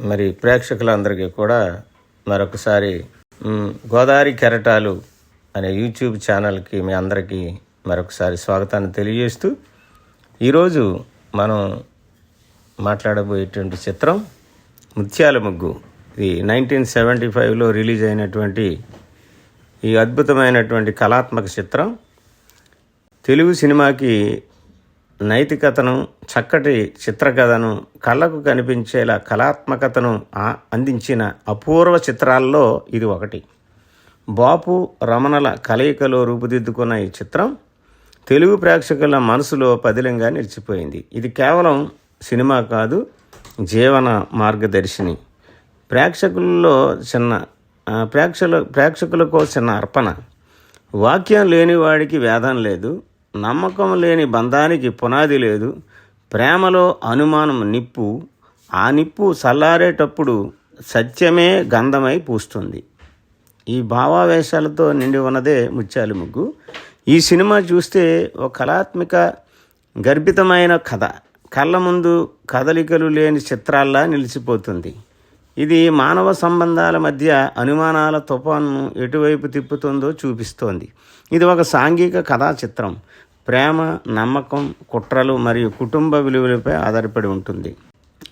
మరి ప్రేక్షకులందరికీ కూడా మరొకసారి గోదావరి కెరటాలు అనే యూట్యూబ్ ఛానల్కి మీ అందరికీ మరొకసారి స్వాగతాన్ని తెలియజేస్తూ ఈరోజు మనం మాట్లాడబోయేటువంటి చిత్రం ముత్యాల ముగ్గు. ఇది నైన్టీన్ సెవెంటీ ఫైవ్లో రిలీజ్ అయినటువంటి ఈ అద్భుతమైనటువంటి కళాత్మక చిత్రం. తెలుగు సినిమాకి నైతికతను చక్కటి చిత్రకథను కళ్ళకు కనిపించేలా కళాత్మకతను అందించిన అపూర్వ చిత్రాల్లో ఇది ఒకటి. బాపు రమణల కలయికలో రూపుదిద్దుకున్న ఈ చిత్రం తెలుగు ప్రేక్షకుల మనసులో పదిలంగా నిలిచిపోయింది. ఇది కేవలం సినిమా కాదు జీవన మార్గదర్శిని. ప్రేక్షకుల్లో చిన్న ప్రేక్షకుల ప్రేక్షకులకు చిన్న అర్పణ. వాక్యం లేని వాడికి వేదం లేదు నమ్మకం లేని బంధానికి పునాది లేదు. ప్రేమలో అనుమానం నిప్పు. ఆ నిప్పు చల్లారేటప్పుడు సత్యమే గంధమై పూస్తుంది. ఈ భావావేశాలతో నిండి ఉన్నదే ముత్యాలు ముగ్గు. ఈ సినిమా చూస్తే ఒక కళాత్మక గర్భితమైన కథ. కళ్ళ ముందు కదలికలు లేని చిత్రాల్లా నిలిచిపోతుంది. ఇది మానవ సంబంధాల మధ్య అనుమానాల తుఫాను ఎటువైపు తిప్పుతుందో చూపిస్తోంది. ఇది ఒక సాంఘిక కథా చిత్రం ప్రేమ నమ్మకం కుట్రలు మరియు కుటుంబ విలువలపై ఆధారపడి ఉంటుంది.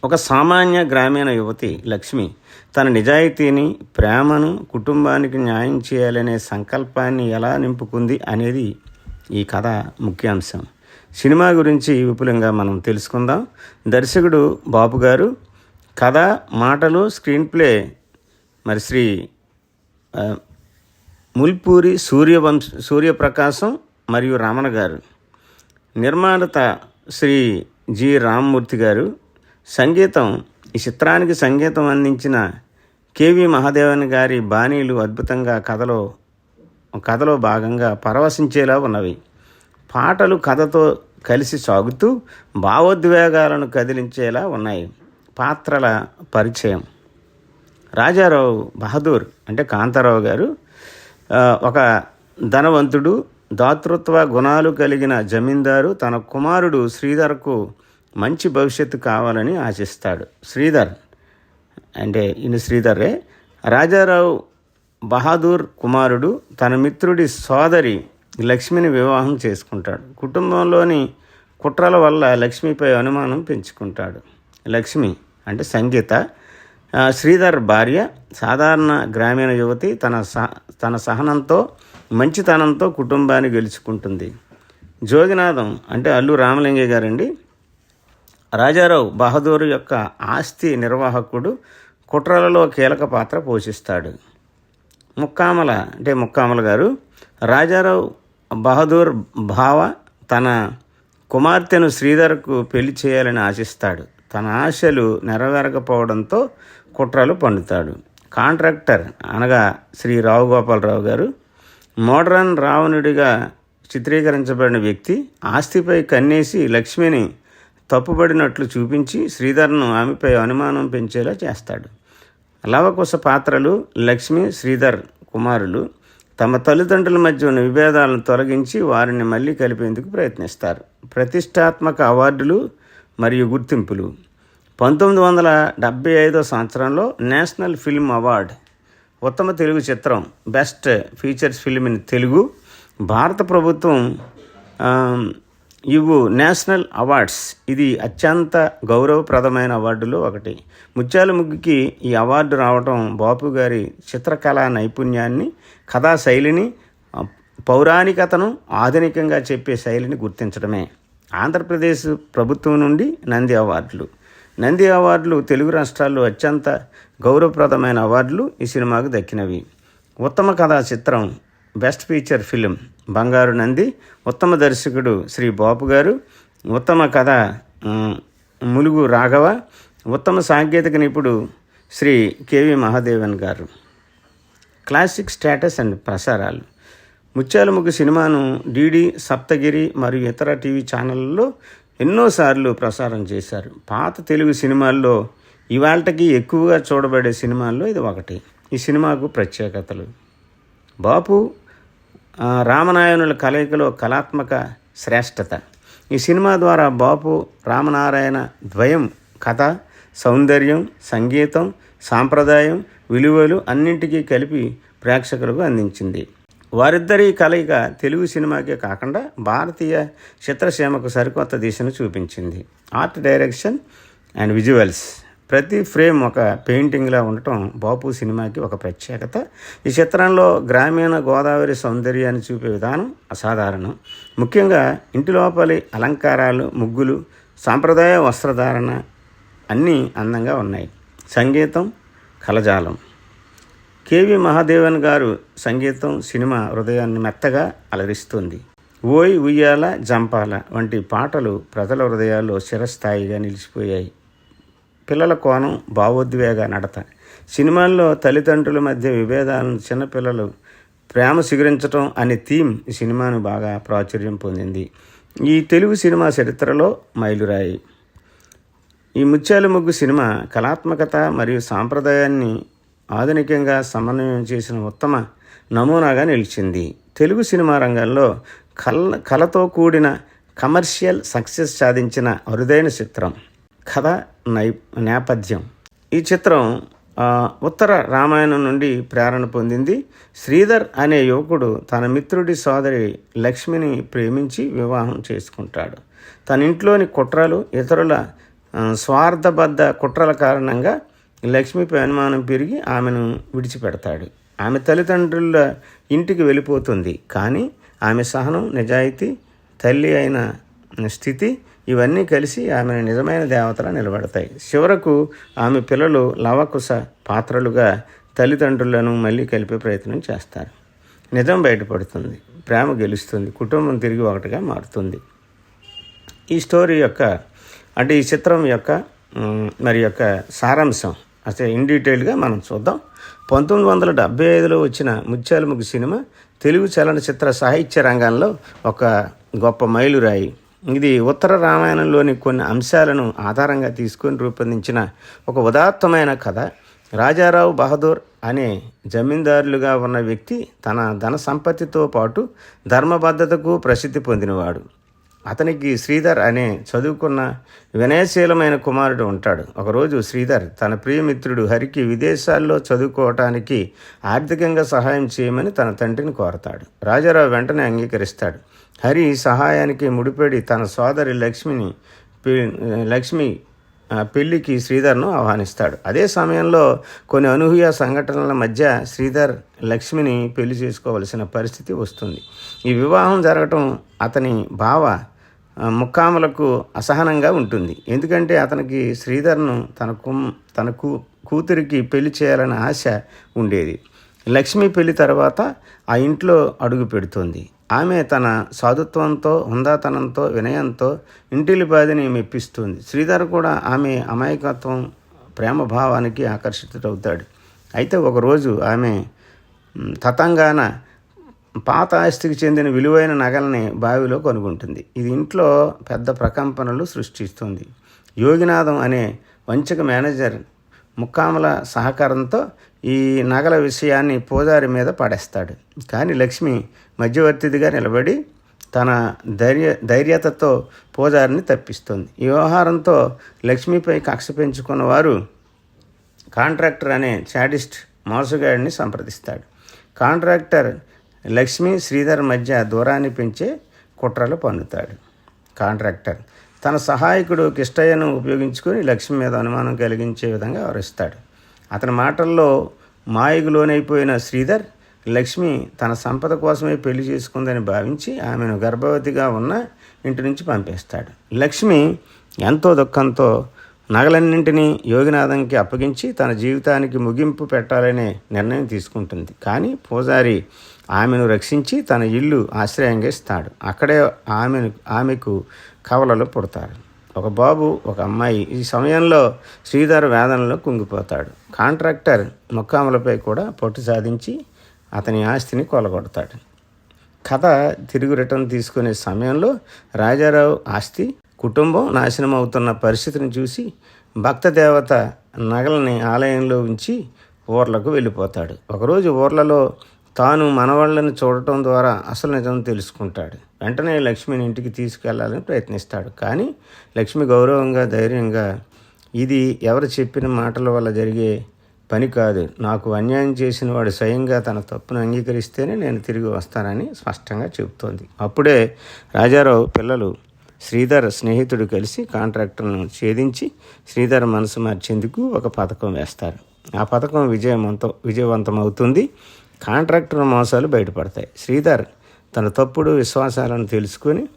ఒక సామాన్య గ్రామీణ యువతి లక్ష్మి తన నిజాయితీని ప్రేమను కుటుంబానికి న్యాయం చేయాలనే సంకల్పాన్ని ఎలా నింపుకుంది అనేది ఈ కథ ముఖ్యాంశం. సినిమా గురించి విపులంగా మనం తెలుసుకుందాం. దర్శకుడు బాబు గారు కథ మాటలు స్క్రీన్ ప్లే మరి శ్రీ ముల్పూరి సూర్యవంశ సూర్యప్రకాశం మరియు రమణ గారు. నిర్మాత శ్రీ జి. రామ్మూర్తి గారు. సంగీతం ఈ చిత్రానికి సంగీతం అందించిన కేవి మహాదేవన్ గారి బాణీలు అద్భుతంగా కథలో కథలో భాగంగా పరవశించేలా ఉన్నవి. పాటలు కథతో కలిసి సాగుతూ భావోద్వేగాలను కదిలించేలా ఉన్నాయి. పాత్రల పరిచయం. రాజారావు బహదూర్ అంటే కాంతారావు గారు ఒక ధనవంతుడు దాతృత్వ గుణాలు కలిగిన జమీందారు తన కుమారుడు శ్రీధర్కు మంచి భవిష్యత్తు కావాలని ఆశిస్తాడు. శ్రీధర్ అంటే ఈయన శ్రీధర్రే. రాజారావు బహాదూర్ కుమారుడు తన మిత్రుడి సోదరి లక్ష్మిని వివాహం చేసుకుంటాడు. కుటుంబంలోని కుట్రల వల్ల లక్ష్మిపై అనుమానం పెంచుకుంటాడు. లక్ష్మి అంటే సంగీత. శ్రీధర్ భార్య సాధారణ గ్రామీణ యువతి తన సహ తన సహనంతో మంచితనంతో కుటుంబాన్ని గెలుచుకుంటుంది. జోగినాథం అంటే అల్లు రామలింగయ్య గారండి. రాజారావు బహదూర్ యొక్క ఆస్తి నిర్వాహకుడు కుట్రలలో కీలక పాత్ర పోషిస్తాడు. ముక్కామల అంటే ముక్కామల గారు రాజారావు బహదూర్ భావ తన కుమార్తెను శ్రీధర్కు పెళ్ళి చేయాలని ఆశిస్తాడు. తన ఆశలు నెరవేరకపోవడంతో కుట్రలు పండుతాడు. కాంట్రాక్టర్ అనగా శ్రీ రావు గోపాలరావు గారు మోడ్రన్ రావణుడిగా చిత్రీకరించబడిన వ్యక్తి ఆస్తిపై కన్నేసి లక్ష్మిని తప్పుబడినట్లు చూపించి శ్రీధర్ను ఆమెపై అనుమానం పెంచేలా చేస్తాడు. లవకుశ పాత్రలు లక్ష్మి శ్రీధర్ కుమారులు తమ తల్లిదండ్రుల మధ్య ఉన్న విభేదాలను తొలగించి వారిని మళ్ళీ కలిపేందుకు ప్రయత్నిస్తారు. ప్రతిష్టాత్మక అవార్డులు మరియు గుర్తింపులు. పంతొమ్మిది వందల డెబ్బై ఐదో సంవత్సరంలో నేషనల్ ఫిల్మ్ అవార్డ్ ఉత్తమ తెలుగు చిత్రం best features film in Telugu. భారత ప్రభుత్వం ఇవు నేషనల్ అవార్డ్స్. ఇది అత్యంత గౌరవప్రదమైన అవార్డులో ఒకటి. ముత్యాల ముగ్గుకి ఈ అవార్డు రావడం బాపు గారి చిత్రకళా నైపుణ్యాన్ని కథా శైలిని పౌరాణికతను ఆధునికంగా చెప్పే శైలిని గుర్తించడమే. ఆంధ్రప్రదేశ్ ప్రభుత్వం నుండి నంది అవార్డులు. నంది అవార్డులు తెలుగు రాష్ట్రాల్లో అత్యంత గౌరవప్రదమైన అవార్డులు ఈ సినిమాకు దక్కినవి. ఉత్తమ కథా చిత్రం బెస్ట్ ఫీచర్ ఫిలిం బంగారు నంది ఉత్తమ దర్శకుడు శ్రీ బాపు గారు ఉత్తమ కథ ములుగు రాఘవ ఉత్తమ సాంకేతిక నిపుడు శ్రీ కేవి మహాదేవన్ గారు. క్లాసిక్ స్టేటస్ అండ్ ప్రసారాలు. ముత్యాల సినిమాను డిడి సప్తగిరి మరియు ఇతర టీవీ ఛానళ్ళలో ఎన్నోసార్లు ప్రసారం చేశారు. పాత తెలుగు సినిమాల్లో ఇవాళకి ఎక్కువగా చూడబడే సినిమాల్లో ఇది ఒకటి. ఈ సినిమాకు ప్రత్యేకతలు. బాపు రామనారాయణుల కలయికలో కళాత్మక శ్రేష్టత. ఈ సినిమా ద్వారా బాపు రామనారాయణ ద్వయం కథ సౌందర్యం సంగీతం సాంప్రదాయం విలువలు అన్నింటికీ కలిపి ప్రేక్షకులకు అందించింది. వారిద్దరి కలయిక తెలుగు సినిమాకే కాకుండా భారతీయ చిత్రసీమకు సరికొత్త దిశను చూపించింది. ఆర్ట్ డైరెక్షన్ అండ్ విజువల్స్ ప్రతి ఫ్రేమ్ ఒక పెయింటింగ్లా ఉండటం బాపు సినిమాకి ఒక ప్రత్యేకత. ఈ చిత్రంలో గ్రామీణ గోదావరి సౌందర్యాన్ని చూపే విధానం అసాధారణం. ముఖ్యంగా ఇంటి లోపలి అలంకారాలు ముగ్గులు సాంప్రదాయ వస్త్రధారణ అన్నీ అందంగా ఉన్నాయి. సంగీతం కలజాలం కేవి మహాదేవన్ గారు సంగీతం సినిమా హృదయాన్ని మెత్తగా అలరిస్తుంది. ఓయ్ ఉయ్యాల జంపాల వంటి పాటలు ప్రజల హృదయాల్లో చిరస్థాయిగా నిలిచిపోయాయి. పిల్లల కోణం భావోద్వేగ నడత. సినిమాల్లో తల్లిదండ్రుల మధ్య విభేదాలను చిన్నపిల్లలు ప్రేమ సిగురించటం అనే థీమ్ ఈ సినిమాను బాగా ప్రాచుర్యం పొందింది. ఈ తెలుగు సినిమా చరిత్రలో మైలురాయి. ఈ ముత్యాల ముగ్గు సినిమా కళాత్మకత మరియు సాంప్రదాయాన్ని ఆధునికంగా సమన్వయం చేసిన ఉత్తమ నమూనాగా నిలిచింది. తెలుగు సినిమా రంగంలో కల కళతో కూడిన కమర్షియల్ సక్సెస్ సాధించిన అరుదైన చిత్రం. కథ నై నేపథ్యం. ఈ చిత్రం ఉత్తర రామాయణం నుండి ప్రేరణ పొందింది. శ్రీధర్ అనే యువకుడు తన మిత్రుడి సోదరి లక్ష్మిని ప్రేమించి వివాహం చేసుకుంటాడు. తన ఇంట్లోని కుట్రలు ఇతరుల స్వార్థబద్ధ కుట్రల కారణంగా లక్ష్మిపై అనుమానం పెరిగి ఆమెను విడిచిపెడతాడు. ఆమె తల్లిదండ్రుల ఇంటికి వెళ్ళిపోతుంది. కానీ ఆమె సహనం నిజాయితీ తల్లి అయిన స్థితి ఇవన్నీ కలిసి ఆమెను నిజమైన దేవతలా నిలబడతాయి. చివరకు ఆమె పిల్లలు లవకుశ పాత్రలుగా తల్లిదండ్రులను మళ్ళీ కలిపే ప్రయత్నం చేస్తారు. నిజం బయటపడుతుంది. ప్రేమ గెలుస్తుంది. కుటుంబం తిరిగి ఒకటిగా మారుతుంది. ఈ స్టోరీ యొక్క అంటే ఈ చిత్రం యొక్క మరి యొక్క సారాంశం అసలు ఇన్ డీటెయిల్గా మనం చూద్దాం. పంతొమ్మిది వందల డెబ్బై ఐదులో వచ్చిన ముత్యాల సినిమా తెలుగు చలనచిత్ర సాహిత్య రంగంలో ఒక గొప్ప మైలురాయి. ఇది ఉత్తర రామాయణంలోని కొన్ని అంశాలను ఆధారంగా తీసుకొని రూపొందించిన ఒక ఉదాత్తమైన కథ. రాజారావు బహదూర్ అనే జమీందారులుగా ఉన్న వ్యక్తి తన ధన సంపత్తితో పాటు ధర్మబద్ధతకు ప్రసిద్ధి పొందినవాడు. అతనికి శ్రీధర్ అనే చదువుకున్న వినయశీలమైన కుమారుడు ఉంటాడు. ఒకరోజు శ్రీధర్ తన ప్రియమిత్రుడు హరికి విదేశాల్లో చదువుకోవటానికి ఆర్థికంగా సహాయం చేయమని తన తండ్రిని కోరతాడు. రాజారావు వెంటనే అంగీకరిస్తాడు. హరి సహాయానికి ముడిపడి తన సోదరి లక్ష్మిని లక్ష్మి పెళ్ళికి శ్రీధర్ను ఆహ్వానిస్తాడు. అదే సమయంలో కొన్ని అనూహ్య సంఘటనల మధ్య శ్రీధర్ లక్ష్మిని పెళ్ళి చేసుకోవలసిన పరిస్థితి వస్తుంది. ఈ వివాహం జరగటం అతని బావ ముక్కాములకు అసహనంగా ఉంటుంది. ఎందుకంటే అతనికి శ్రీధర్ను తన కుం తన కూ కూతురికి పెళ్ళి చేయాలనే ఆశ ఉండేది. లక్ష్మి పెళ్ళి తర్వాత ఆ ఇంట్లో అడుగు పెడుతుంది. ఆమె తన సాధుత్వంతో హుందాతనంతో వినయంతో ఇంటిలిపాదిని మెప్పిస్తుంది. శ్రీధర్ కూడా ఆమె అమాయకత్వం ప్రేమ భావానికి ఆకర్షితుడవుతాడు. అయితే ఒకరోజు ఆమె తతంగాన పాత ఆస్తికి చెందిన విలువైన నగల్ని బావిలో కనుగొంటుంది. ఇది ఇంట్లో పెద్ద ప్రకంపనలు సృష్టిస్తుంది. యోగినాథం అనే వంచక మేనేజర్ ముక్కాముల సహకారంతో ఈ నగల విషయాన్ని పూజారి మీద పడేస్తాడు. కానీ లక్ష్మి మధ్యవర్తిదిగా నిలబడి తన ధైర్య ధైర్యతతో పూజారిని తప్పిస్తుంది. ఈ వ్యవహారంతో లక్ష్మిపై కక్ష పెంచుకున్న వారు కాంట్రాక్టర్ అనే చాడిస్ట్ మోసగాడిని సంప్రదిస్తాడు. కాంట్రాక్టర్ లక్ష్మి శ్రీధర్ మధ్య దూరాన్ని పెంచే కుట్రలు పన్నుతాడు. కాంట్రాక్టర్ తన సహాయకుడు కిష్టయ్యను ఉపయోగించుకొని లక్ష్మి మీద అనుమానం కలిగించే విధంగా వ్యవహరిస్తాడు. అతని మాటల్లో మాయకు లోనైపోయిన శ్రీధర్ లక్ష్మి తన సంపద కోసమే పెళ్ళి చేసుకుందని భావించి ఆమెను గర్భవతిగా ఉన్న ఇంటి నుంచి పంపేస్తాడు. లక్ష్మి ఎంతో దుఃఖంతో నగలన్నింటినీ యోగినాథంకి అప్పగించి తన జీవితానికి ముగింపు పెట్టాలనే నిర్ణయం తీసుకుంటుంది. కానీ పూజారి ఆమెను రక్షించి తన ఇల్లు ఆశ్రయంగా ఇస్తాడు. అక్కడే ఆమెను ఆమెకు కవలలు పుడతారు. ఒక బాబు ఒక అమ్మాయి ఈ సమయంలో శ్రీధర్ వేదనలో కుంగిపోతాడు. కాంట్రాక్టర్ ముక్కాములపై కూడా పట్టు సాధించి అతని ఆస్తిని కొలగొడతాడు. కథ తిరుగు రిటర్న్ తీసుకునే సమయంలో రాజారావు ఆస్తి కుటుంబం నాశనం అవుతున్న పరిస్థితిని చూసి భక్త దేవత నగలని ఆలయంలో ఉంచి ఊర్లకు వెళ్ళిపోతాడు. ఒకరోజు ఊర్లలో తాను మనవాళ్ళని చూడటం ద్వారా అసలు నిజం తెలుసుకుంటాడు. వెంటనే లక్ష్మిని ఇంటికి తీసుకెళ్ళాలని ప్రయత్నిస్తాడు. కానీ లక్ష్మి గౌరవంగా ధైర్యంగా ఇది ఎవరు చెప్పిన మాటల వల్ల జరిగే పని కాదు. నాకు అన్యాయం చేసిన వాడు స్వయంగా తన తప్పును అంగీకరిస్తేనే నేను తిరిగి వస్తానని స్పష్టంగా చెబుతోంది. అప్పుడే రాజారావు పిల్లలు శ్రీధర్ స్నేహితుడు కలిసి కాంట్రాక్టర్ను ఛేదించి శ్రీధర్ మనసు మార్చేందుకు ఒక పథకం వేస్తారు. ఆ పథకం విజయవంతం విజయవంతం అవుతుంది కాంట్రాక్టర్ మోసాలు బయటపడతాయి. శ్రీధర్ తన తప్పుడు విశ్వాసాలను తెలుసుకొని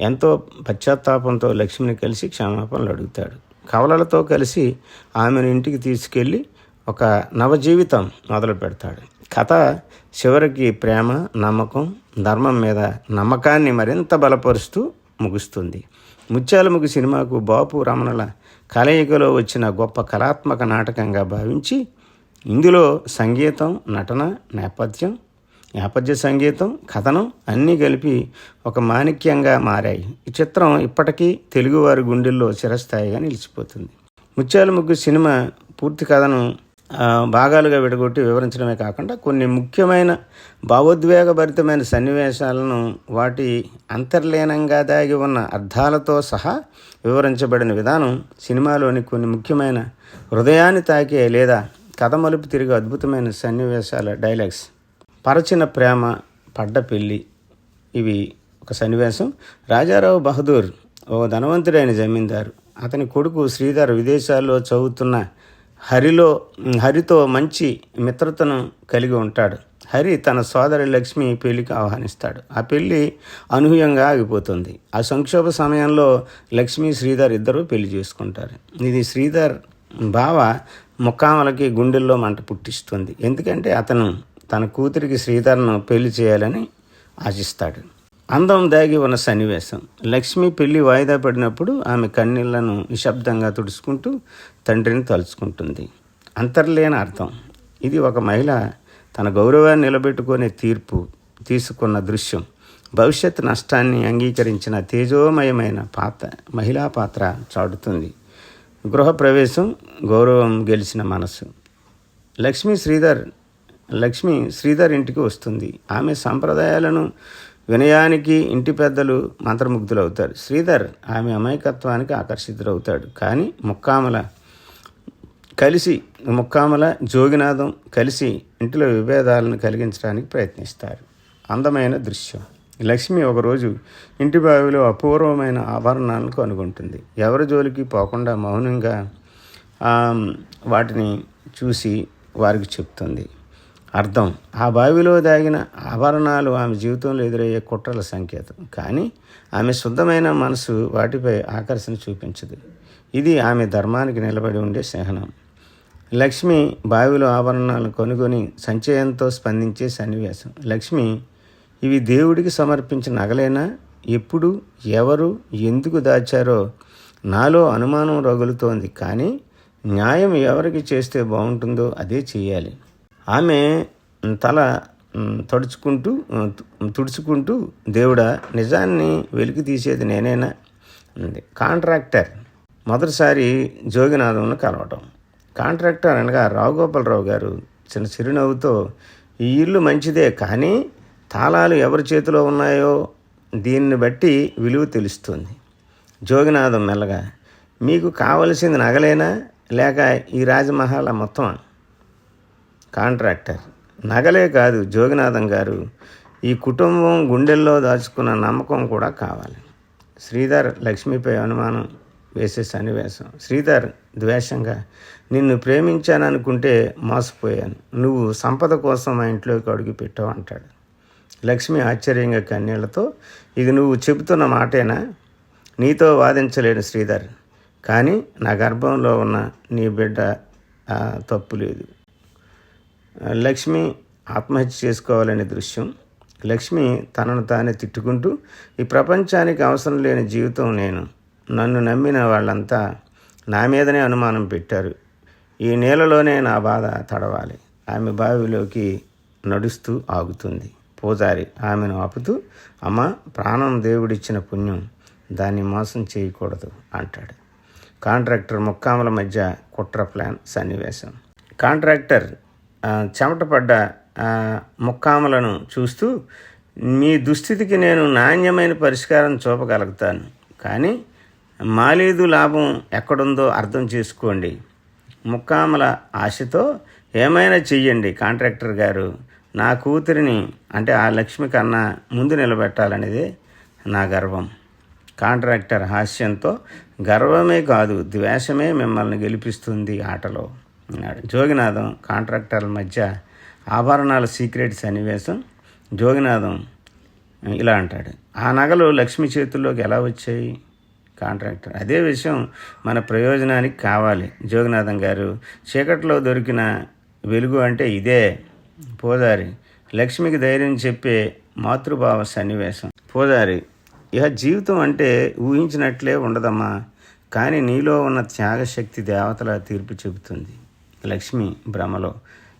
ఎంతో పశ్చాత్తాపంతో లక్ష్మిని కలిసి క్షమాపణలు అడుగుతాడు. కవలలతో కలిసి ఆమెను ఇంటికి తీసుకెళ్ళి ఒక నవజీవితం మొదలు పెడతాడు. కథ చివరికి ప్రేమ నమ్మకం ధర్మం మీద నమ్మకాన్ని మరింత బలపరుస్తూ ముగుస్తుంది. ముత్యాలముగి సినిమాకు బాపు రమణల కలయికలో వచ్చిన గొప్ప కళాత్మక నాటకంగా భావించి ఇందులో సంగీతం నటన నేపథ్యం నేపథ్య సంగీతం కథనం అన్నీ కలిపి ఒక మాణిక్యంగా మారాయి. ఈ చిత్రం ఇప్పటికీ తెలుగువారి గుండెల్లో చిరస్థాయిగా నిలిచిపోతుంది. ముత్యాల ముగ్గు సినిమా పూర్తి కథను భాగాలుగా విడగొట్టి వివరించడమే కాకుండా కొన్ని ముఖ్యమైన భావోద్వేగభరితమైన సన్నివేశాలను వాటి అంతర్లీనంగా దాగి ఉన్న అర్థాలతో సహా వివరించబడిన విధానం సినిమాలోని కొన్ని ముఖ్యమైన హృదయాన్ని తాకే లేదా కథ మలుపు తిరిగి అద్భుతమైన సన్నివేశాల డైలాగ్స్. పరచిన ప్రేమ పడ్డ పెళ్ళి ఇవి ఒక సన్నివేశం. రాజారావు బహదూర్ ఓ ధనవంతుడైన జమీందారు. అతని కొడుకు శ్రీధర్ విదేశాల్లో చదువుతున్న హరిలో హరితో మంచి మిత్రతను కలిగి ఉంటాడు. హరి తన సోదరి లక్ష్మి పెళ్ళికి ఆహ్వానిస్తాడు. ఆ పెళ్ళి అనూహ్యంగా ఆగిపోతుంది. ఆ సంక్షోభ సమయంలో లక్ష్మి శ్రీధర్ ఇద్దరూ పెళ్ళి చేసుకుంటారు. ఇది శ్రీధర్ బావ ముక్కామలకి గుండెల్లో మంట పుట్టిస్తుంది. ఎందుకంటే అతను తన కూతురికి శ్రీధర్ను పెళ్ళి చేయాలని ఆశిస్తాడు. అందం దాగి ఉన్న సన్నివేశం. లక్ష్మి పెళ్ళి వాయిదా పడినప్పుడు ఆమె కన్నీళ్ళను నిశ్శబ్దంగా తుడుచుకుంటూ తండ్రిని తలుచుకుంటుంది. అంతర్లేని అర్థం. ఇది ఒక మహిళ తన గౌరవాన్ని నిలబెట్టుకునే తీర్పు తీసుకున్న దృశ్యం. భవిష్యత్ నష్టాన్ని అంగీకరించిన తేజోమయమైన పాత్ర మహిళా పాత్ర చాటుతుంది. గృహప్రవేశం గౌరవం గెలిచిన మనసు. లక్ష్మీ శ్రీధర్ లక్ష్మి శ్రీధర్ ఇంటికి వస్తుంది. ఆమె సంప్రదాయాలను వినయానికి ఇంటి పెద్దలు మంత్రముగ్ధులవుతారు. శ్రీధర్ ఆమె అమాయకత్వానికి ఆకర్షితులవుతాడు కానీ ముక్కామల కలిసి ముక్కామల జోగినాథం కలిసి ఇంటిలో విభేదాలను కలిగించడానికి ప్రయత్నిస్తారు. అందమైన దృశ్యం. లక్ష్మి ఒకరోజు ఇంటి బావిలో అపూర్వమైన ఆభరణాలను కనుగొంటుంది. ఎవరి జోలికి పోకుండా మౌనంగా వాటిని చూసి వారికి చెప్తుంది. అర్థం. ఆ బావిలో దాగిన ఆభరణాలు ఆమె జీవితంలో ఎదురయ్యే కుట్రల సంకేతం. కానీ ఆమె శుద్ధమైన మనసు వాటిపై ఆకర్షణ చూపించదు. ఇది ఆమె ధర్మానికి నిలబడి ఉండే సహనం లక్ష్మి బావిలో ఆభరణాలను కొనుగొని సంచయంతో స్పందించే సన్నివేశం. లక్ష్మి ఇవి దేవుడికి సమర్పించిన నగలేనా? ఎప్పుడు ఎవరు ఎందుకు దాచారో నాలో అనుమానం రగులుతోంది. కానీ న్యాయం ఎవరికి చేస్తే బాగుంటుందో అదే చేయాలి ఆమె తల తడుచుకుంటూ తుడుచుకుంటూ దేవుడా నిజాన్ని వెలికి తీసేది నేనేనా? అంది. కాంట్రాక్టర్ మొదటిసారి జోగినాథంను కలవటం. కాంట్రాక్టర్ అనగా రావుగోపాలరావు గారు చిన్న చిరునవ్వుతో ఈ ఇల్లు మంచిదే కానీ తాళాలు ఎవరి చేతిలో ఉన్నాయో దీన్ని బట్టి విలువ తెలుస్తుంది. జోగినాథం మెల్లగా మీకు కావలసింది నగలేనా? లేక ఈ రాజమహల్ మొత్తం కాంట్రాక్టర్. నగలే కాదు జోగినాథం గారు ఈ కుటుంబం గుండెల్లో దాచుకున్న నమ్మకం కూడా కావాలి. శ్రీధర్ లక్ష్మిపై అనుమానం వేసే సన్నివేశం. శ్రీధర్ ద్వేషంగా నిన్ను ప్రేమించాననుకుంటే మోసపోయాను. నువ్వు సంపద కోసం మా ఇంట్లోకి అడుగు పెట్టావు అంటాడు. లక్ష్మి ఆశ్చర్యంగా కన్నీళ్ళతో ఇది నువ్వు చెబుతున్న మాటేనా? నీతో వాదించలేను శ్రీధర్. కానీ నా గర్భంలో ఉన్న నీ బిడ్డ తప్పు లేదు. లక్ష్మి ఆత్మహత్య చేసుకోవాలనే దృశ్యం. లక్ష్మి తనను తానే తిట్టుకుంటూ ఈ ప్రపంచానికి అవసరం లేని జీవితం నేను. నన్ను నమ్మిన వాళ్ళంతా నా మీదనే అనుమానం పెట్టారు. ఈ నేలలోనే నా బాధ తడవాలి. ఆమె బావిలోకి నడుస్తూ ఆగుతుంది. పూజారి ఆమెను ఆపుతూ అమ్మ ప్రాణం దేవుడిచ్చిన పుణ్యం. దాన్ని మోసం చేయకూడదు అంటాడు. కాంట్రాక్టర్ ముక్కాముల మధ్య కుట్ర ప్లాన్ సన్నివేశం. కాంట్రాక్టర్ చెమటపడ్డ చెమట పడ్డ ముక్కాములను చూస్తూ మీ దుస్థితికి నేను నాణ్యమైన పరిష్కారం చూపగలుగుతాను. కానీ మాలేదు లాభం ఎక్కడుందో అర్థం చేసుకోండి. ముక్కాముల ఆశతో ఏమైనా చెయ్యండి కాంట్రాక్టర్ గారు. నా కూతురిని అంటే ఆ లక్ష్మి కన్నా ముందు నిలబెట్టాలనేదే నా గర్వం. కాంట్రాక్టర్ హాస్యంతో గర్వమే కాదు ద్వేషమే మిమ్మల్ని గెలిపిస్తుంది ఆటలో. అన్నాడు. జోగినాథం కాంట్రాక్టర్ల మధ్య ఆభరణాల సీక్రెట్ సన్నివేశం జోగినాథం ఇలా అంటాడు. ఆ నగలు లక్ష్మి చేతుల్లోకి ఎలా వచ్చాయి? కాంట్రాక్టర్ అదే విషయం మన ప్రయోజనానికి కావాలి. జోగినాథం గారు చీకట్లో దొరికిన వెలుగు అంటే ఇదే. పూజారి లక్ష్మికి ధైర్యం చెప్పే మాతృభావ సన్నివేశం. పూజారి ఇక జీవితం అంటే ఊహించినట్లే ఉండదమ్మా కానీ నీలో ఉన్న త్యాగశక్తి దేవతల తీర్పు చెబుతుంది. లక్ష్మి భ్రమలో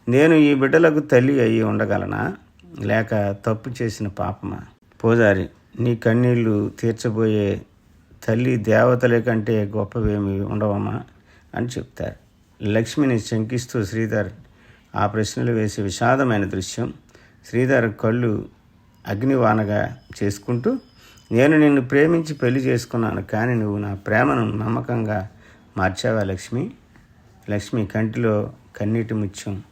నేను ఈ బిడ్డలకు తల్లి అయి ఉండగలనా? లేక తప్పు చేసిన పాపమా? పూజారి నీ కన్నీళ్ళు తీర్చబోయే తల్లి దేవతల కంటే గొప్పవేమి ఉండవమ్మా? అని చెప్తారు. లక్ష్మిని శంకిస్తూ శ్రీధర్ ఆ ప్రశ్నలు వేసి విషాదమైన దృశ్యం. శ్రీధర్ కళ్ళు అగ్నివానగా చేసుకుంటూ నేను నిన్ను ప్రేమించి పెళ్ళి చేసుకున్నాను కానీ నువ్వు నా ప్రేమను నమ్మకంగా మార్చావా లక్ష్మి? లక్ష్మి కంటిలో కన్నీటి ముత్యం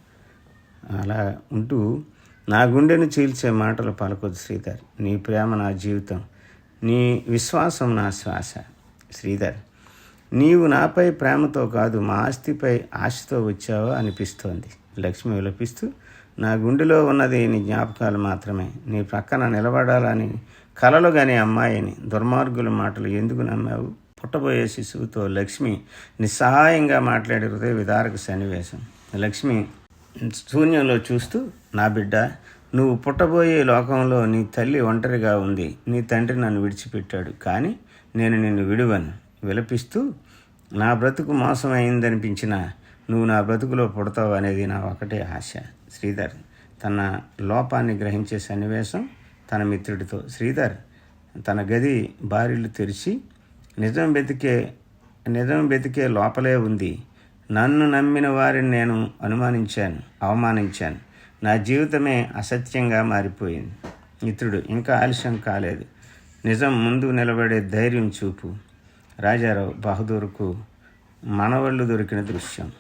అలా ఉంటూ నా గుండెను చీల్చే మాటలు పలకొద్దు శ్రీధర్. నీ ప్రేమ నా జీవితం నీ విశ్వాసం నా శ్వాస. శ్రీధర్ నీవు నాపై ప్రేమతో కాదు మా ఆస్తిపై ఆశతో వచ్చావో అనిపిస్తోంది. లక్ష్మి విలపిస్తూ నా గుండెలో ఉన్నది నీ జ్ఞాపకాలు మాత్రమే. నీ ప్రక్కన నిలబడాలని కలలు గాని అమ్మాయిని దుర్మార్గుల మాటలు ఎందుకు నమ్మావు? పుట్టబోయే శిశువుతో లక్ష్మి నిస్సహాయంగా మాట్లాడే హృదయ విదారక సన్నివేశం. లక్ష్మి శూన్యంలో చూస్తూ నా బిడ్డ నువ్వు పుట్టబోయే లోకంలో నీ తల్లి ఒంటరిగా ఉంది. నీ తండ్రి నన్ను విడిచిపెట్టాడు. కానీ నేను నిన్ను విడువను. విలపిస్తూ నా బ్రతుకు మోసం నువ్వు నా బ్రతుకులో పుడతావు అనేది నా ఒకటే ఆశ. శ్రీధర్ తన లోపాన్ని గ్రహించే సన్నివేశం తన మిత్రుడితో. శ్రీధర్ తన గది భార్యలు తెరిచి నిజం వెతికే నిజం వెతికే లోపలే ఉంది. నన్ను నమ్మిన వారిని నేను అనుమానించాను అవమానించాను. నా జీవితమే అసత్యంగా మారిపోయింది. మిత్రుడు ఇంకా ఆలస్యం కాలేదు. నిజం ముందు నిలబడే ధైర్యం చూపు. రాజారావు బహదూర్కు మనవళ్ళు దొరికిన దృశ్యం.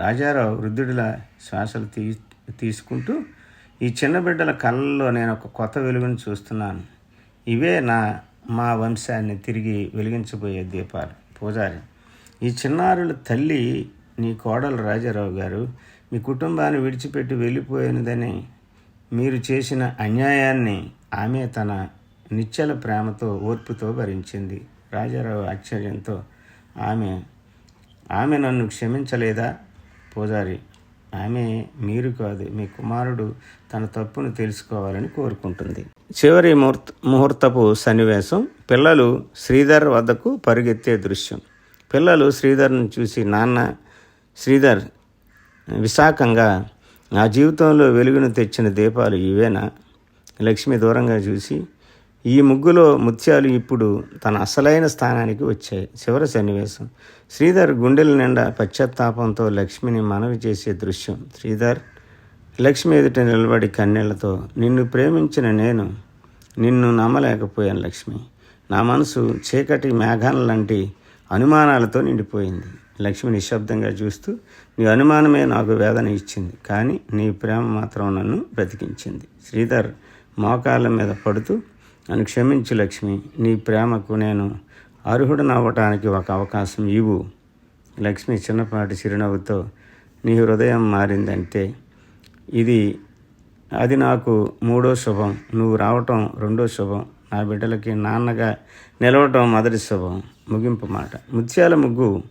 రాజారావు వృద్ధుడిలా శ్వాసలు తీ తీసుకుంటూ ఈ చిన్న బిడ్డల కళ్ళల్లో నేను ఒక కొత్త వెలుగును చూస్తున్నాను. ఇవే నా మా వంశాన్ని తిరిగి వెలిగించబోయే దీపాలు. పూజారి ఈ చిన్నారుల తల్లి నీ కోడలు రాజారావు గారు మీ కుటుంబాన్ని విడిచిపెట్టి వెళ్ళిపోయినదని మీరు చేసిన అన్యాయాన్ని ఆమె తన నిశ్చల ప్రేమతో ఓర్పుతో భరించింది. రాజారావు ఆశ్చర్యంతో ఆమె ఆమె నన్ను క్షమించలేదా? పూజారి ఆమె మీరు కాదు మీ కుమారుడు తన తప్పును తెలుసుకోవాలని కోరుకుంటుంది. చివరి ముహూర్త ముహూర్తపు సన్నివేశం పిల్లలు శ్రీధర్ వద్దకు పరిగెత్తే దృశ్యం. పిల్లలు శ్రీధర్ను చూసి నాన్న శ్రీధర్ విశాఖంగా నా జీవితంలో వెలుగును తెచ్చిన దీపాలు ఇవేనా లక్ష్మి దూరంగా చూసి ఈ ముగ్గులో ముత్యాలు ఇప్పుడు తన అసలైన స్థానానికి వచ్చాయి చివరి సన్నివేశం. శ్రీధర్ గుండెల నిండా పశ్చాత్తాపంతో లక్ష్మిని మనవి చేసే దృశ్యం. శ్రీధర్ లక్ష్మి ఎదుట నిలబడి కన్నీళ్ళతో నిన్ను ప్రేమించిన నేను నిన్ను నమ్మలేకపోయాను లక్ష్మి. నా మనసు చీకటి మేఘాల లాంటి అనుమానాలతో నిండిపోయింది. లక్ష్మి నిశ్శబ్దంగా చూస్తూ నీ అనుమానమే నాకు వేదన ఇచ్చింది కానీ నీ ప్రేమ మాత్రం నన్ను బ్రతికించింది. శ్రీధర్ మోకాళ్ళ మీద పడుతూ నన్ను క్షమించు లక్ష్మి నీ ప్రేమకు నేను అర్హుడనవ్వటానికి ఒక అవకాశం ఇవ్వు. లక్ష్మి చిన్నపాటి చిరునవ్వుతో నీ హృదయం మారిందంటే ఇది అది నాకు మూడో శుభం నువ్వు రావటం రెండో శుభం నా బిడ్డలకి నాన్నగా నిలవటం మొదటి శుభం. ముగింపు మాట. ముత్యాల ముగ్గు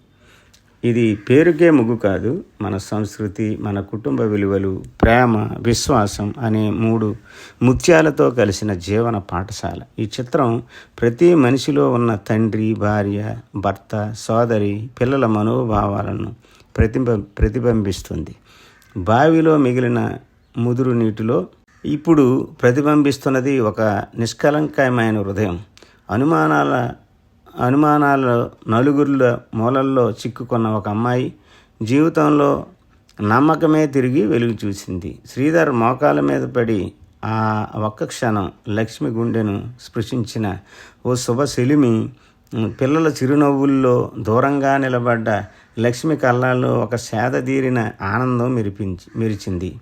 ఇది పేరుకే ముగ్గు కాదు మన సంస్కృతి మన కుటుంబ విలువలు ప్రేమ విశ్వాసం అనే మూడు ముత్యాలతో కలిసిన జీవన పాఠశాల. ఈ చిత్రం ప్రతి మనిషిలో ఉన్న తండ్రి భార్య భర్త సోదరి పిల్లల మనోభావాలను ప్రతిబ ప్రతిబింబిస్తుంది. బావిలో మిగిలిన ముదురు నీటిలో ఇప్పుడు ప్రతిబింబిస్తున్నది ఒక నిష్కలంకమైన హృదయం. అనుమానాల అనుమానాల నలుగురుల మూలల్లో చిక్కుకున్న ఒక అమ్మాయి జీవితంలో నమ్మకమే తిరిగి వెలుగు చూసింది. శ్రీధర్ మోకాల మీద పడి ఆ ఒక్క క్షణం లక్ష్మి గుండెను స్పృశించిన ఓ శుభ సెలిమి పిల్లల చిరునవ్వుల్లో దూరంగా నిలబడ్డ లక్ష్మి కళ్ళల్లో ఒక సేదదీరిన ఆనందం మెరిపించి మెరిచింది.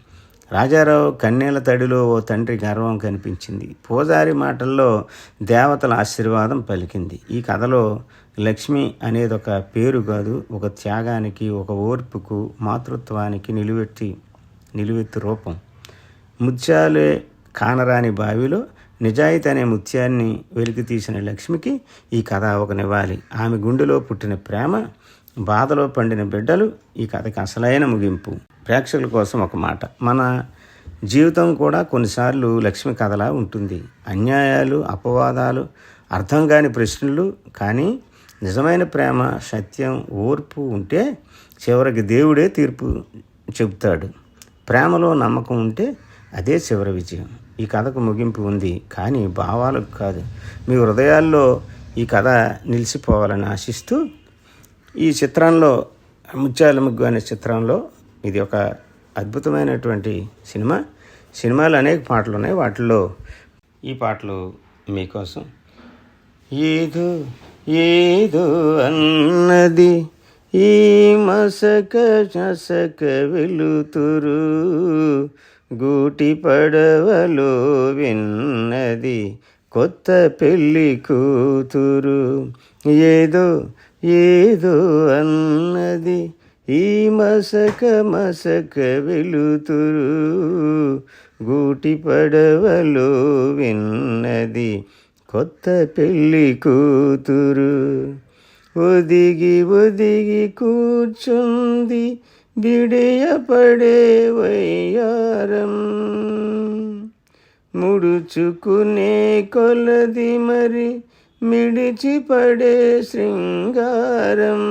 రాజారావు కన్నేల తడిలో ఓ తండ్రి గర్వం కనిపించింది. పూజారి మాటల్లో దేవతల ఆశీర్వాదం పలికింది. ఈ కథలో లక్ష్మి అనేది ఒక పేరు కాదు ఒక త్యాగానికి ఒక ఓర్పుకు మాతృత్వానికి నిలువెత్తి నిలువెత్తు రూపం. ముత్యాలే కానరాని బావిలో నిజాయితీ అనే ముత్యాన్ని వెలికి తీసిన లక్ష్మికి ఈ కథ ఒక నివాళి. ఆమె గుండెలో పుట్టిన ప్రేమ బాధలో పండిన బిడ్డలు ఈ కథకి అసలైన ముగింపు. ప్రేక్షకుల కోసం ఒక మాట. మన జీవితం కూడా కొన్నిసార్లు లక్ష్మి కథలా ఉంటుంది. అన్యాయాలు అపవాదాలు అర్థం కాని ప్రశ్నలు కానీ నిజమైన ప్రేమ సత్యం ఓర్పు ఉంటే చివరికి దేవుడే తీర్పు చెబుతాడు. ప్రేమలో నమ్మకం ఉంటే అదే చివరి విజయం. ఈ కథకు ముగింపు ఉంది. కానీ భావాలకు కాదు. మీ హృదయాల్లో ఈ కథ నిలిచిపోవాలని ఆశిస్తూ ఈ చిత్రంలో ముత్యాల ముగ్గు అనే చిత్రంలో ఇది ఒక అద్భుతమైనటువంటి సినిమా. సినిమాలు అనేక పాటలు ఉన్నాయి. వాటిల్లో ఈ పాటలు మీకోసం. ఏదో ఏదో అన్నది ఈ మసక చసక వెలుతురు. గూటి పడవలో విన్నది కొత్త పెళ్ళి కూతురు. ఏదో ఏదో అన్నది ఈ మసక మసక వెలుతురు. గూటి పడవలో విన్నది కొత్త పెళ్ళి కూతురు. ఒదిగి ఒదిగి కూర్చుంది బిడియపడే వయ్యారం. ముడుచుకునే కొలది మరి మిడిచిపడే శృంగారం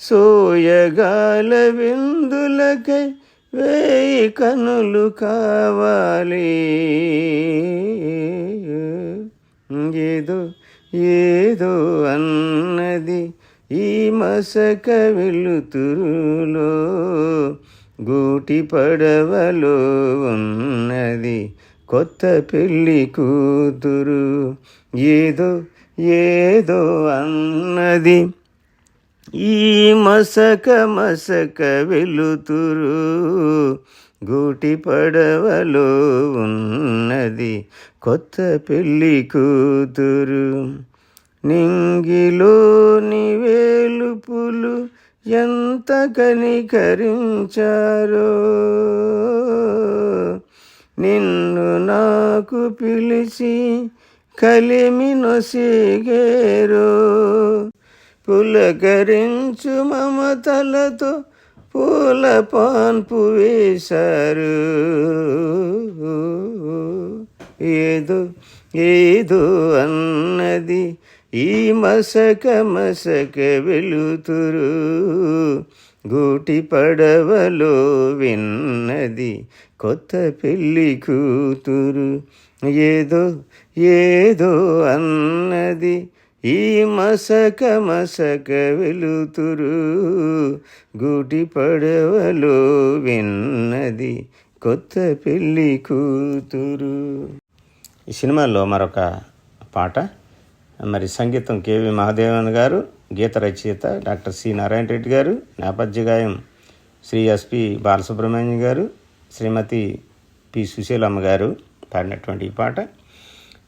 సోయగాల విందులకై వేయి కనులు కావాలి. ఏదో ఏదో అన్నది ఈ మసక వెలుతురులో గూటి పడవలో ఉన్నది. కొత్త పెళ్ళి కూతురు. ఏదో ఏదో అన్నది. ఈ మసక మసక వెలుతురు గూటి పడవలో ఉన్నది. కొత్త పెళ్ళి కూతురు. నింగిలోని వేలుపులు ఎంత కనికరించారో. నిన్ను నాకు పిలిచి కలిమి నొసిగేరు. పులకరించు మమతలతో పూల పాన్పు వేశారు. ఏదో ఏదో అన్నది ఈ మసక మసక వెలుతురు. గూటి పడవలో విన్నది కొత్త పెళ్ళి కూతురు. ఏదో ఏదో అన్నది ఈ మసక మసక వెలుతురు. గూటి పడవలో విన్నది కొత్త పెళ్ళి కూతురు. ఈ సినిమాలో మరొక పాట. మరి సంగీతం కేవి మహాదేవన్ గారు గీత రచయిత డాక్టర్ సి నారాయణ రెడ్డి గారు నేపథ్య గాయం శ్రీ ఎస్పి బాలసుబ్రహ్మణ్యం గారు శ్రీమతి పి సుశీలమ్మ గారు పాడినటువంటి ఈ పాట.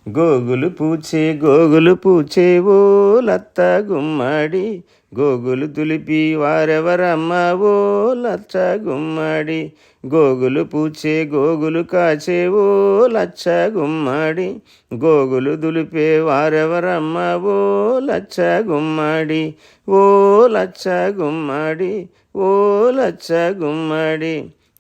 గోగులు పూచే గోగులు పూచే ఓ లత్త గుమ్మడి. గోగులు తులిపి వారెవరమ్మ ఓ లచ్చ గుమ్మడి. గోగులు పూచే గోగులు కాచే ఓ లచ్చ గుమ్మడి. గోగులు దులిపే వారెవరమ్మ ఓ లచ్చ గుమ్మడి. ఓ లచ్చ గుమ్మడి ఓ లచ్చ గుమ్మడి.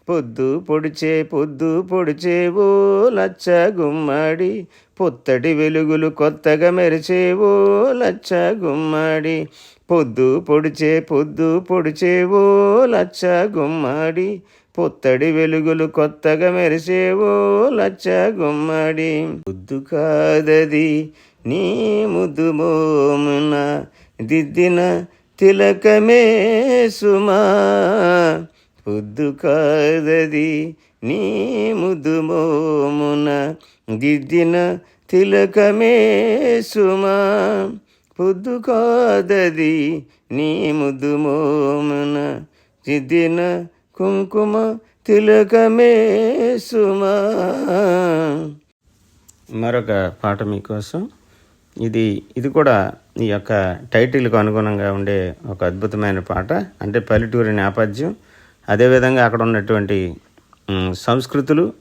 పొద్దు పొడిచే పొద్దు పొడిచే ఓ లచ్చ గుమ్మడి. పొత్తటి వెలుగులు కొత్తగా మెరిచేవో లచ్చ గుమ్మడి. పొద్దు పొడిచే పొద్దు పొడిచేవో లచ్చ గుమ్మడి. పొత్తడి వెలుగులు కొత్తగా మెరిసేవో లచ్చ గుమ్మడి. పొద్దు కాదది నీ ముద్దు మోమున దిద్దిన తిలకమే సుమా. పొద్దు కాదది నీ ముద్దు మోమున దిద్దిన తిలకమే సుమా పొద్దు కాదది నీ ముద్దు మోమున. కుంకుమ తిలకమే సుమా. మరొక పాట మీకోసం. ఇది ఇది కూడా ఈ యొక్క టైటిల్కు అనుగుణంగా ఉండే ఒక అద్భుతమైన పాట. అంటే పల్లెటూరి నేపథ్యం. అదేవిధంగా అక్కడ ఉన్నటువంటి సంస్కృతులు.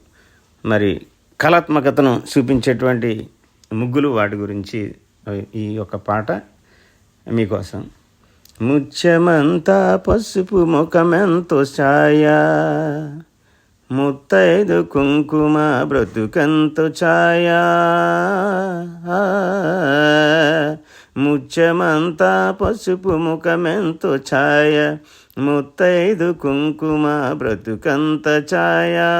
మరి కళాత్మకతను చూపించేటువంటి ముగ్గులు వాటి గురించి ఈ యొక్క పాట మీకోసం. ముత్యమంతా పసుపు ముఖమెంతో ఛాయ ముత్తైదు కుంకుమ బ్రతుకంతో ఛాయా. ముత్యమంతా పసుపు ముఖమెంతో ఛాయ ముత్తైదు కుంకుమ బ్రతుకంత ఛాయా.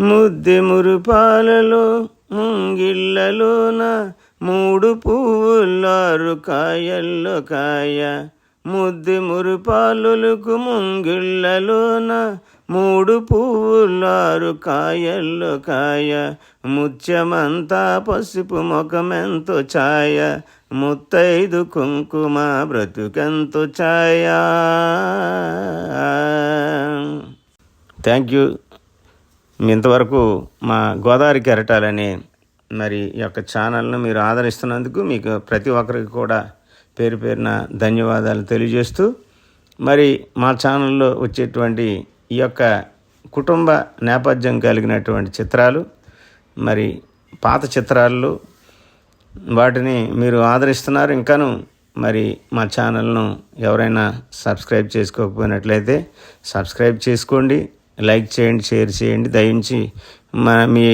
ముద్దె మురుపాలలో ముంగిళ్ళలోన మూడు పువ్వులారు కాయల్లో కాయ. ముద్దె మురుపాలులకు ముంగిళ్ళలోన మూడు పువ్వులారు కాయల్లో కాయ ముత్యమంతా పసుపు ముఖమెంతో ఛాయ ముత్తైదు కుంకుమ బ్రతుకెంతో ఛాయ. Thank you. ఇంతవరకు మా గోదావరి కెరటాలనే మరి ఈ యొక్క ఛానల్ను మీరు ఆదరిస్తున్నందుకు మీకు ప్రతి ఒక్కరికి కూడా పేరు పేరున ధన్యవాదాలు తెలియజేస్తూ మరి మా ఛానల్లో వచ్చేటువంటి ఈ యొక్క కుటుంబ నేపథ్యం కలిగినటువంటి చిత్రాలు మరి పాత చిత్రాల్లో వాటిని మీరు ఆదరిస్తున్నారు. ఇంకాను మరి మా ఛానల్ను ఎవరైనా సబ్స్క్రైబ్ చేసుకోకపోయినట్లయితే సబ్స్క్రైబ్ చేసుకోండి లైక్ చేయండి షేర్ చేయండి. దయించి మా మీ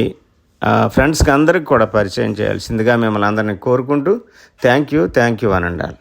ఫ్రెండ్స్కి అందరికి కూడా పరిచయం చేయాల్సిందిగా మిమ్మల్ని అందరినీ కోరుకుంటూ థ్యాంక్ యూ థ్యాంక్ యూ అనండాలి.